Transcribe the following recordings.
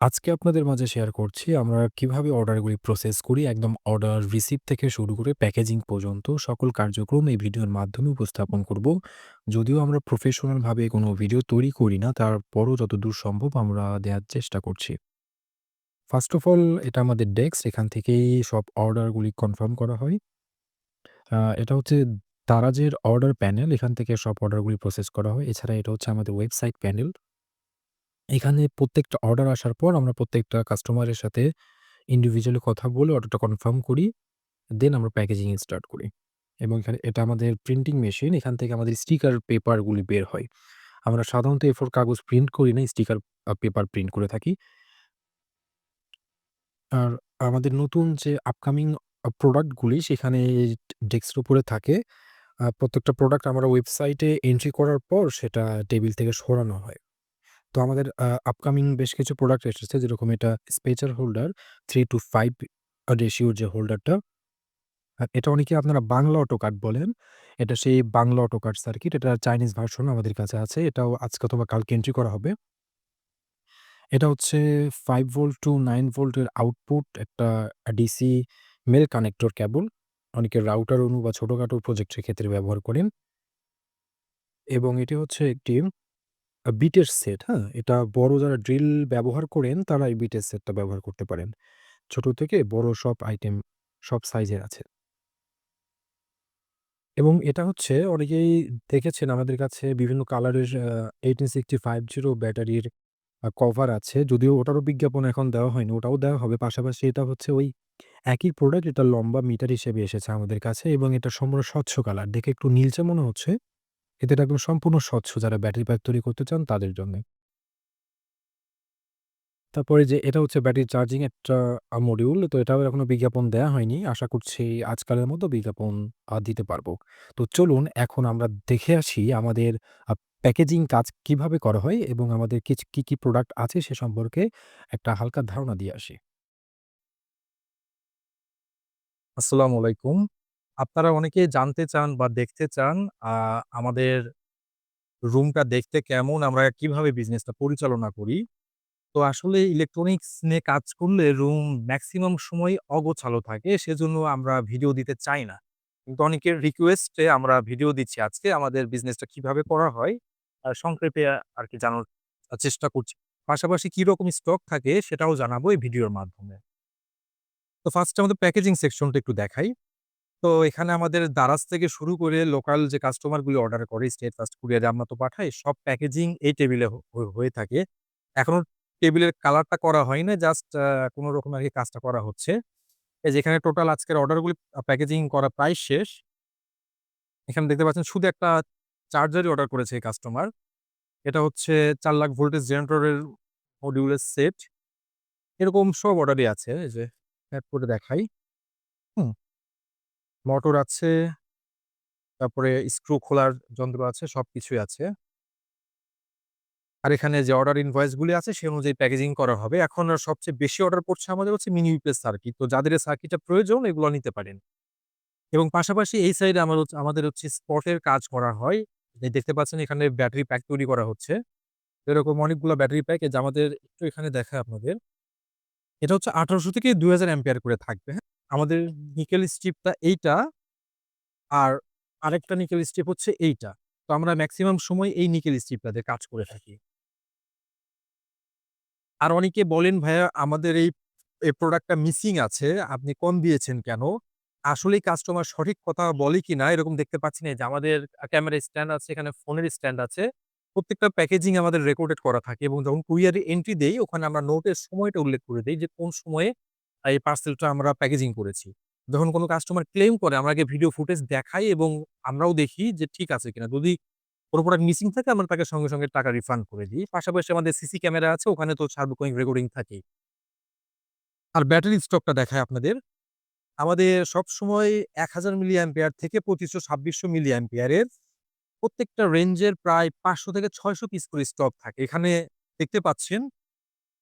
আজকে আপনাদের মাঝে শেয়ার করছি আমরা কীভাবে অর্ডারগুলি প্রসেস করি। একদম অর্ডার রিসিভ থেকে শুরু করে প্যাকেজিং পর্যন্ত সকল কার্যক্রম এই ভিডিওর মাধ্যমে উপস্থাপন করব। যদিও আমরা প্রফেশনালভাবে কোনো ভিডিও তৈরি করি না, তারপরও যতদূর সম্ভব আমরা দেওয়ার চেষ্টা করছি। ফার্স্ট অফ অল এটা আমাদের ডেস্ক। এখান থেকেই সব অর্ডারগুলি কনফার্ম করা হয়। এটা হচ্ছে দারাজের অর্ডার প্যানেল। এখান থেকে সব অর্ডারগুলি প্রসেস করা হয়। এছাড়া এটা হচ্ছে আমাদের ওয়েবসাইট প্যানেল। এখানে প্রত্যেকটা অর্ডার আসার পর আমরা প্রত্যেকটা কাস্টমারের সাথে ইন্ডিভিজুয়ালি কথা বলে অর্ডারটা কনফার্ম করি। দেন আমরা প্যাকেজিং স্টার্ট করি। এবং এখানে এটা আমাদের প্রিন্টিং মেশিন। এখান থেকে আমাদের স্টিকার পেপারগুলি বের হয়। আমরা সাধারণত এ4 কাগজ প্রিন্ট করি না, স্টিকার পেপার প্রিন্ট করে থাকি। আর আমাদের নতুন যে আপকামিং আ প্রোডাক্ট সেখানে ডেস্কের উপরে থাকে। প্রত্যেকটা প্রোডাক্ট আমরা ওয়েবসাইটে এন্ট্রি করার পর সেটা টেবিল থেকে সরানো হয়। তো আমাদের আপকামিং বেশ কিছু প্রোডাক্ট এসেছে যেরকম এটা স্পেচার হোল্ডার 3 to 5 আ রেশিওর যে হোল্ডারটা। এটা অনেকে আপনারা বাংলা অটোকাট বলেন। এটা সেই বাংলা অটোকাট সার্কিট। এটা চাইনিজ ভার্সন আমাদের কাছে আছে। এটাও আজকে অথবা কালকে এন্ট্রি করা হবে। এটা হচ্ছে ফাইভ ভোল্ট টু নাইন ভোল্টের আউটপুট একটা ডিসি মেল কানেক্টর কেবল। অনেকে রাউটার অনু বা ছোটখাটো প্রজেক্টের ক্ষেত্রে ব্যবহার করেন। এবং এটি হচ্ছে একটি বিটের সেট, হ্যাঁ? এটা বড় যারা ড্রিল ব্যবহার করেন তারা এই বিটের সেটটা ব্যবহার করতে পারেন। ছোট থেকে বড় সব আইটেম সব সাইজের আছে। এবং এটা হচ্ছে অনেকেই দেখেছেন আমাদের কাছে বিভিন্ন কালারের আ 18650 ব্যাটারির কভার আছে। যদিও ওটারও বিজ্ঞাপন এখন দেওয়া হয়নি। ওটাও দেওয়া হবে। পাশাপাশি এটা হচ্ছে ওই একই প্রোডাক্ট এটা লম্বা মিটার হিসেবে এসেছে আমাদের কাছে এবং এটা সম্পূর্ণ স্বচ্ছ কালার। দেখে একটু নীলচে মনে হচ্ছে। কিন্তু এটা একদম সম্পূর্ণ স্বচ্ছ যারা ব্যাটারি প্যাক তৈরি করতে চান তাদের জন্যে। তারপরে যে এটা হচ্ছে ব্যাটারি চার্জিং একটা মডিউল। তো এটাও এখনও বিজ্ঞাপন দেয়া হয়নি। আশা করছি আজকালের মতো বিজ্ঞাপন দিতে পারব। তো চলুন এখন আমরা দেখে আসি আমাদের প্যাকেজিং কাজ কীভাবে করা হয় এবং আমাদের কিচ কি, কি প্রোডাক্ট আছে সে সম্পর্কে একটা হালকা ধারণা দিয়ে আসি। আসসালামু আলাইকুম। আপনারা অনেকেই জানতে চান বা দেখতে চান, আ আমাদের রুমটা দেখতে কেমন? আমরা কীভাবে বিজনেসটা পরিচালনা করি? তো আসলে ইলেকট্রনিক্স নিয়ে কাজ করলে রুম মেক্সিমাম সময় অগোছালো থাকে। সেজন্য আমরা ভিডিও দিতে চাই না। কিন্তু অনেকের রিকোয়েস্টে আমরা ভিডিও দিচ্ছি আজকে, আমাদের বিজনেসটা কীভাবে করা হয়? আ সংক্ষেপে আ আরকি জানানোর আ চেষ্টা করছি। পাশাপাশি কি রকম স্টক থাকে, সেটাও জানাব এই ভিডিওর মাধ্যমে। তো ফার্স্ট আমাদের প্যাকেজিং সেকশনটা একটু দেখাই। তো এখানে আমাদের দারাজ থেকে শুরু করে লোকাল যে কাস্টমারগুলো অর্ডার করে স্টেট ফার্স্ট কুরিয়ারে আমরা তো পাঠাই। সব প্যাকেজিং এই টেবিলে হয়ে থাকে। এখনও টেবিলের কালারটা করা হয় নাই। জাস্ট কোন আর কি কাজটা করা হচ্ছে। এই যে এখানে টোটাল আজকের অর্ডারগুলি প্যাকেজিং করা প্রায় শেষ। এখানে দেখতে পাচ্ছেন শুধু একটা চার্জারই অর্ডার করেছে এই কাস্টমার। এটা হচ্ছে চার লাখ ভোল্টেজ জেনারেটরের মডিউলের সেট। এরকম সব অর্ডারই আছে। এই যে এড করে দেখাই। হুম? মোটর আছে, তারপরে স্ক্রু খোলার যন্ত্র আছে, সবকিছুই আছে। আর এখানে যে অর্ডার ইনভয়েস গুলি আছে সে অনুযায়ী প্যাকেজিং করা হবে। এখন আর সবচেয়ে বেশি অর্ডার পড়ছে আমাদের হচ্ছে মিনি ইউপিএস সার্কিট। তো যাদের সার্কিটটা প্রয়োজন এগুলো নিতে পারেন। এবং পাশাপাশি এই সাইডে আমার আমাদের হচ্ছে স্পটের কাজ করা হয়। দেখতে পাচ্ছেন এখানে ব্যাটারি প্যাক তৈরি করা হচ্ছে। এরকম অনেকগুলো ব্যাটারি প্যাক যে আমাদের একটু এখানে দেখাই আপনাদের। এটা হচ্ছে ১৮০০ থেকে ২০০০ অ্যাম্পিয়ার করে থাকবে, হ্যাঁ? আমাদের নিকেল স্ট্রিপটা এইটা আর আরেকটা নিকেল স্ট্রিপ হচ্ছে এইটা। তো আমরা ম্যাক্সিমাম সময় এই নিকেল স্ট্রিপটা দিয়ে কাজ করে থাকি। আর অনেকে বলেন, "ভাইয়া আমাদের এই, প্রোডাক্টটা মিসিং আছে। আপনি কম দিয়েছেন কেন?" আসলেই কাস্টমার সঠিক কথা বলে কিনা এরকম দেখতে পাচ্ছি না। যে আমাদের ক্যামেরা স্ট্যান্ড আছে, এখানে ফোনের স্ট্যান্ড আছে। প্রত্যেকটা প্যাকেজিং আমাদের রেকর্ডেড করা থাকে এবং যখন কুরিয়ারে এন্ট্রি দেই ওখানে আমরা নোটের সময়টা উল্লেখ করে দেই যে কোন সময়ে এই পার্সেলটা আমরা প্যাকেজিং করেছি। যখন কোনো কাস্টমার ক্লেইম করে আমরা আগে ভিডিও ফুটেজ দেখাই এবং আমরাও দেখি যে ঠিক আছে কিনা। যদি কোন প্রোডাক্ট মিসিং থাকে আমরা তাকে সঙ্গে, সঙ্গে টাকা রিফান্ড করে দিই। পাশাপাশি আমাদের সিসি ক্যামেরা আছে ওখানে তো সার্বক্ষণিক রেকর্ডিং থাকেই। আর ব্যাটারি স্টকটা দেখায় আপনাদের। আমাদের সবসময় ১০০০ মিলিঅ্যাম্পিয়ার থেকে ২৫০০-২৬০০ মিলিঅ্যাম্পিয়ারের প্রত্যেকটা রেঞ্জের প্রায় ৫০০ থেকে ৬০০ পিস করে স্টক থাকে। এখানে দেখতে পাচ্ছেন।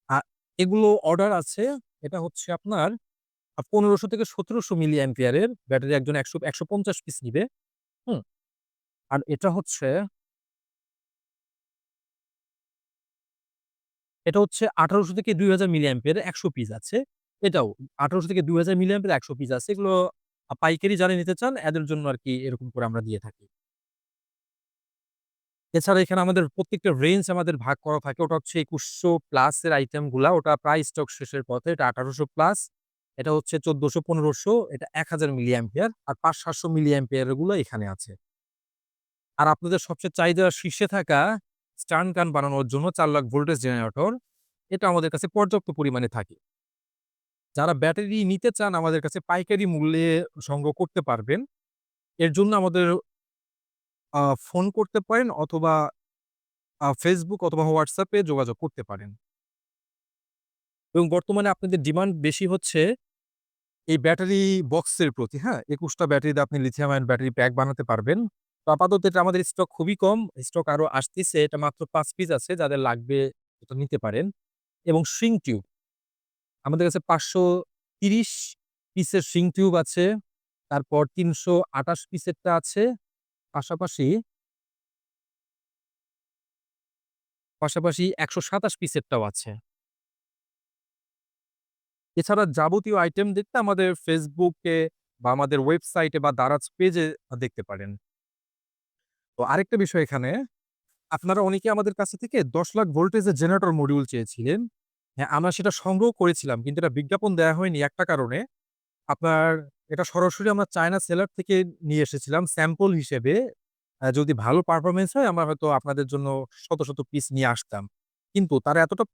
আ এগুলো অর্ডার আছে। এটা হচ্ছে আপনার ১৫০০ থেকে ১৭০০ মিলিঅ্যাম্পিয়ারের ব্যাটারি একজন একশো ১৫০ পিস নিবে। হুম? আর এটা হচ্ছে এটা হচ্ছে ১৮০০ থেকে ২০০০ মিলিঅ্যাম্পিয়ারের ১০০ পিস আছে। এটাও ১৮০০ থেকে ২০০০ মিলিঅ্যাম্পিয়ারের ১০০ পিস আছে। এগুলো পাইকারি যারা নিতে চান, এদের জন্য আর কি এরকম করে আমরা দিয়ে থাকি। এছাড়া এখানে আমাদের প্রত্যেকটা রেঞ্জ আমাদের ভাগ করা থাকে। ওটা হচ্ছে একুশশো প্লাসের আইটেমগুলা। ওটা প্রায় স্টক শেষের পথে। এটা ১৮০০ প্লাস। এটা হচ্ছে ১৪০০, ১৫০০, এটা ১০০০ মিলিঅ্যাম্পিয়ার আর ৫০০-৭০০ মিলিঅ্যাম্পিয়ারগুলো এখানে আছে। আর আপনাদের সবচেয়ে চাহিদার শীর্ষে থাকা স্টান গান বানানোর জন্য চার লাখ ভোল্টেজ জেনারেটর, এটা আমাদের কাছে পর্যাপ্ত পরিমাণে থাকে। যারা ব্যাটারি নিতে চান আমাদের কাছে পাইকারি মূল্যে সংগ্রহ করতে পারবেন। এর জন্য আমাদের ফোন করতে পারেন অথবা Facebook অথবা এ যোগাযোগ করতে পারেন। এবং বর্তমানে আপনাদের ডিমান্ড বেশি হচ্ছে এই ব্যাটারি বক্সের প্রতি, হ্যাঁ? ২১ টা ব্যাটারি দিয়ে আপনি লিথিয়াম আয়ন ব্যাটারি প্যাক বানাতে পারবেন। তো আপাতত এটা আমাদের স্টক খুবই কম। স্টক আরও আসতিছে। এটা মাত্র ৫ পিস আছে। যাদের লাগবে এটা নিতে পারেন। এবং সুইং টিউব। আমাদের কাছে ৫৩০ পিসের সুইং টিউব আছে। তারপর ৩২৮ পিসেরটা আছে। পাশাপাশি পাশাপাশি ১২৭ পিসেরটাও আছে। এছাড়া যাবতীয় আইটেম দেখতে আমাদের ফেসবুকে বা আমাদের ওয়েবসাইটে বা দারাজ পেজে দেখতে পারেন। তো আরেকটা বিষয় এখানে, আপনারা অনেকে আমাদের কাছে থেকে ১০ লাখ ভোল্টেজের জেনারেটর মডিউল চেয়েছিলেন। হ্যাঁ, আমরা সেটা সংগ্রহ করেছিলাম। কিন্তু এটা বিজ্ঞাপন দেওয়া হয়নি একটা কারণে। আপনার এটা সরাসরি আমরা চায়না সেলার থেকে নিয়ে এসেছিলাম স্যাম্পল হিসেবে। যদি ভালো পারফরমেন্স হয় আমরা হয়তো আপনাদের জন্য শত, শত পিস নিয়ে আসতাম। কিন্তু তারা এতটা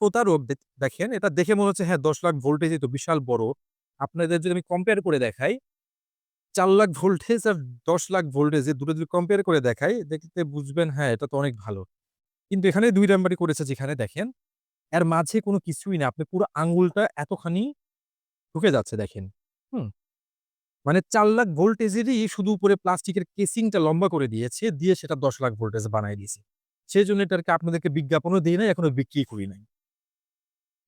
প্রতারক দেখেন এটা দেখে মনে হচ্ছে হ্যাঁ ১০ লাখ ভোল্টেজই তো বিশাল বড়। আপনাদের যদি আমি কম্পেয়ার করে দেখাই চার লাখ ভোল্টেজ আর ১০ লাখ ভোল্টেজ দুটো যদি কম্পেয়ার করে দেখাই, দেখতে বুঝবেন হ্যাঁ, এটা তো অনেক ভালো। কিন্তু এখানে ২ নাম্বারি করেছে যেখানে দেখেন, এর মাঝে কোনো কিছুই না। আপনি পুরো আঙ্গুলটা এতখানি ঢুকে যাচ্ছে দেখেন। হুম? মানে চার লাখ ভোল্টেজেরই শুধু উপরে প্লাস্টিকের কেসিংটা লম্বা করে দিয়েছে, দিয়ে সেটা 10 লাখ ভোল্টেজ বানায় দিয়েছে। সেজন্য এটাকে আপনাদেরকে বিজ্ঞাপনও দেই নাই, এখনও বিক্রি করি নাই।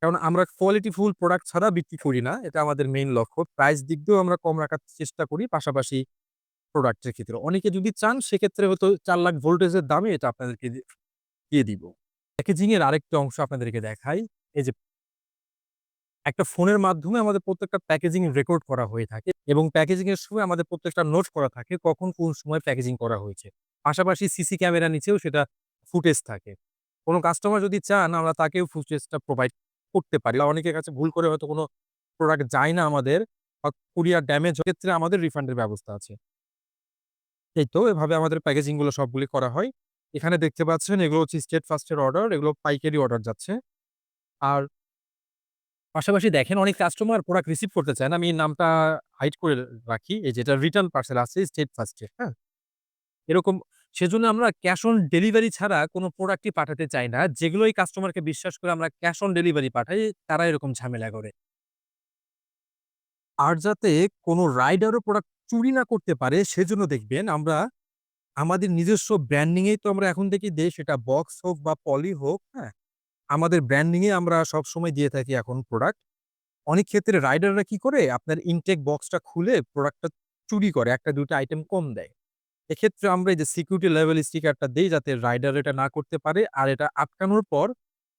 কারণ আমরা কোয়ালিটি ফুল প্রোডাক্ট ছাড়া বিক্রি করি না। এটা আমাদের মেইন লক্ষ্য। প্রাইস দিক দিয়েও আমরা কম রাখার চেষ্টা করি। পাশাপাশি প্রোডাক্টের ক্ষেত্রে। অনেকে যদি চান সেক্ষেত্রে হয়তো চার লাখ ভোল্টেজের দামে এটা আপনাদেরকে দিয়ে দিব। প্যাকেজিং এর আরেকটা অংশ আপনাদেরকে দেখাই। এই যে একটা ফোনের মাধ্যমে আমাদের প্রত্যেকটা প্যাকেজিং রেকর্ড করা হয়ে থাকে এবং প্যাকেজিং এর সময় আমাদের প্রত্যেকটা নোট করা থাকে কখন কোন সময় প্যাকেজিং করা হয়েছে। পাশাপাশি সিসি ক্যামেরা নিচেও সেটা ফুটেজ থাকে। কোনো কাস্টমার যদি চান আমরা তাকেও ফুটেজটা প্রোভাইড করতে পারি। অনেকের কাছে ভুল করে হয়তো কোনো প্রোডাক্ট যায় না আমাদের বা কুরিয়ার ড্যামেজ ক্ষেত্রে আমাদের রিফান্ডের ব্যবস্থা আছে। এই তো এভাবে আমাদের প্যাকেজিংগুলো সবগুলি করা হয়। এখানে দেখতে পাচ্ছেন এগুলো হচ্ছে স্টেট ফার্স্ট এর অর্ডার, এগুলো পাইকারি অর্ডার যাচ্ছে। আর পাশাপাশি দেখেন অনেক কাস্টমার প্রোডাক্ট রিসিভ করতে চায় না। আমি নামটা হাইড করে রাখি। এই যেটা রিটার্ন পার্সেল আছে স্টেট ফার্স্ট হ্যাঁ? এরকম সেজন্য আমরা ক্যাশ অন ডেলিভারি ছাড়া কোনো প্রোডাক্টই পাঠাতে চাই না। যেগুলোই কাস্টমারকে বিশ্বাস করে আমরা ক্যাশ অন ডেলিভারি পাঠাই, তারা এরকম ঝামেলা করে। আর যাতে কোনো রাইডারও প্রোডাক্ট চুরি না করতে পারে সেজন্য দেখবেন আমরা আমাদের নিজস্ব ব্র্যান্ডিং এই তো আমরা এখন থেকেই দেই সেটা বক্স হোক বা পলি হোক, হ্যাঁ? আমাদের ব্র্যান্ডিংয়ে আমরা সবসময় দিয়ে থাকি এখন প্রোডাক্ট। অনেক ক্ষেত্রে রাইডাররা কি করে আপনার ইনটেক বক্সটা খুলে প্রোডাক্টটা চুরি করে ১ টা ২ টা আইটেম কম দেয়। এক্ষেত্রে আমরা এই যে সিকিউরিটি লেভেল স্টিকারটা দিই যাতে রাইডার এটা না করতে পারে। আর এটা আটকানোর পর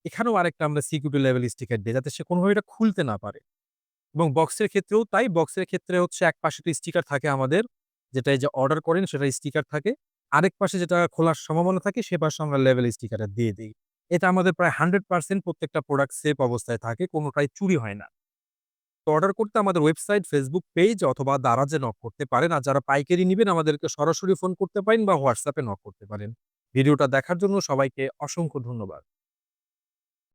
এখানেও আরেকটা আমরা সিকিউরিটি লেভেল স্টিকার দিই, যাতে সে কোনোভাবে এটা খুলতে না পারে। এবং বক্সের ক্ষেত্রেও তাই বক্সের ক্ষেত্রে হচ্ছে এক পাশে তো স্টিকার থাকে আমাদের। যেটা যে অর্ডার করেন সেটা স্টিকার থাকে। আরেক পাশে যেটা খোলার সম্ভাবনা থাকে, সে পাশে আমরা লেভেল স্টিকারটা দিয়ে দেই। এটা আমাদের প্রায় 100% প্রত্যেকটা প্রোডাক্ট সেফ অবস্থায় থাকে। কোনোটাই চুরি হয় না। তো অর্ডার করতে আমাদের ওয়েবসাইট, ফেসবুক পেজ অথবা দারাজে নক করতে পারেন। আর যারা পাইকারি নেবেন আমাদেরকে সরাসরি ফোন করতে পারেন বা হোয়াটসঅ্যাপে নক করতে পারেন। ভিডিওটা দেখার জন্য সবাইকে অসংখ্য ধন্যবাদ।